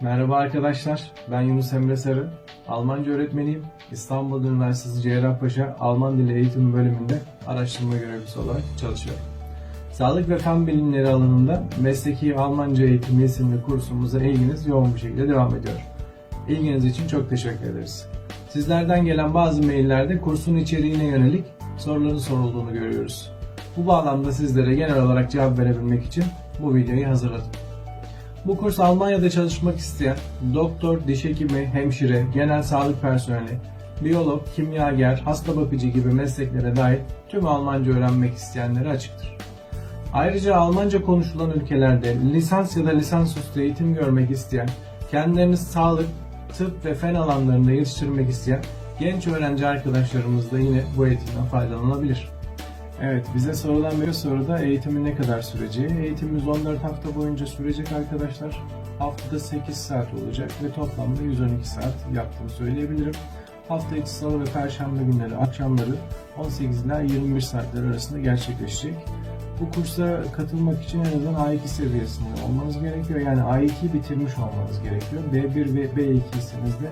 Merhaba arkadaşlar, ben Yunus Emre Sarı. Almanca öğretmeniyim. İstanbul Üniversitesi Cerrahpaşa Alman Dili Eğitimi Bölümünde araştırma görevlisi olarak çalışıyorum. Sağlık ve Fen Bilimleri alanında Mesleki Almanca Eğitimi isimli kursumuza ilginiz yoğun bir şekilde devam ediyor. İlginiz için çok teşekkür ederiz. Sizlerden gelen bazı maillerde kursun içeriğine yönelik soruların sorulduğunu görüyoruz. Bu bağlamda sizlere genel olarak cevap verebilmek için bu videoyu hazırladım. Bu kurs Almanya'da çalışmak isteyen doktor, diş hekimi, hemşire, genel sağlık personeli, biyolog, kimyager, hasta bakıcı gibi mesleklere dair tüm Almanca öğrenmek isteyenlere açıktır. Ayrıca Almanca konuşulan ülkelerde lisans ya da lisansüstü eğitim görmek isteyen, kendilerini sağlık, tıp ve fen alanlarında yetiştirmek isteyen genç öğrenci arkadaşlarımız da yine bu eğitimden faydalanabilir. Evet, bize sorulan bir soruda eğitimin ne kadar süreceği. Eğitimimiz 14 hafta boyunca sürecek arkadaşlar. Haftada 8 saat olacak ve toplamda 112 saat yaptığını söyleyebilirim. Hafta içi salı ve perşembe günleri akşamları 18 ila 21 saatler arasında gerçekleşecek. Bu kursa katılmak için en azından A2 seviyesinde olmanız gerekiyor. Yani A2'yi bitirmiş olmanız gerekiyor. B1 ve B2'siniz de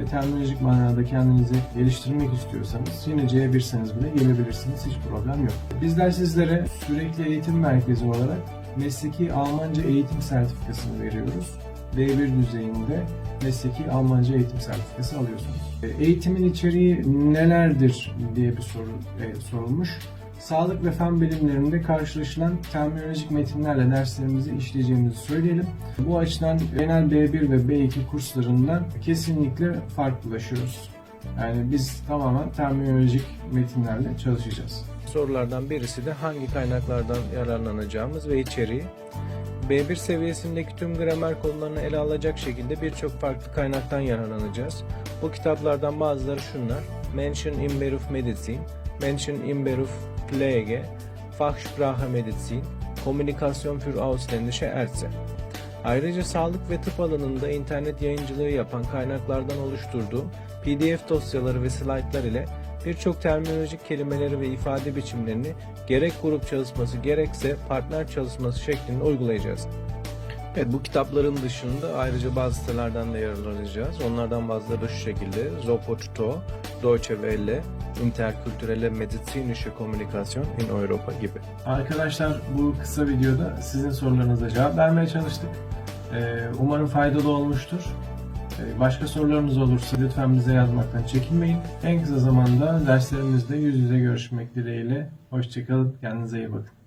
e, terminolojik manada kendinizi geliştirmek istiyorsanız yine C1'seniz bile gelebilirsiniz. Hiç problem yok. Bizler sizlere sürekli eğitim merkezi olarak mesleki Almanca eğitim sertifikasını veriyoruz. B1 düzeyinde mesleki Almanca eğitim sertifikası alıyorsunuz. E, Eğitimin içeriği nelerdir diye bir soru e, sorulmuş. Sağlık ve fen bilimlerinde karşılaşılan terminolojik metinlerle derslerimizi işleyeceğimizi söyleyelim. Bu açıdan genel B1 ve B2 kurslarından kesinlikle farklılaşıyoruz. Yani biz tamamen terminolojik metinlerle çalışacağız. Sorulardan birisi de hangi kaynaklardan yararlanacağımız ve içeriği. B1 seviyesindeki tüm gramer konularını ele alacak şekilde birçok farklı kaynaktan yararlanacağız. Bu kitaplardan bazıları şunlar. Menschen im Beruf Medizin, Menschen im Beruf Pflege, Fachsprache Medizin, Kommunikasyon für ausländische Ärzte. Ayrıca sağlık ve tıp alanında internet yayıncılığı yapan kaynaklardan oluşturduğum PDF dosyaları ve slaytlar ile birçok terminolojik kelimeleri ve ifade biçimlerini gerek grup çalışması gerekse partner çalışması şeklinde uygulayacağız. Evet bu kitapların dışında ayrıca bazı sitelerden de yararlanacağız. Onlardan bazıları da şu şekilde Zopochto, Deutsche Welle, Interkulturelle Medizinische Kommunikasyon in Europa gibi. Arkadaşlar bu kısa videoda sizin sorularınıza cevap vermeye çalıştık. Ee, Umarım faydalı olmuştur. Ee, Başka sorularınız olursa lütfen bize yazmaktan çekinmeyin. En kısa zamanda derslerimizde yüz yüze görüşmek dileğiyle. Hoşçakalın, kendinize iyi bakın.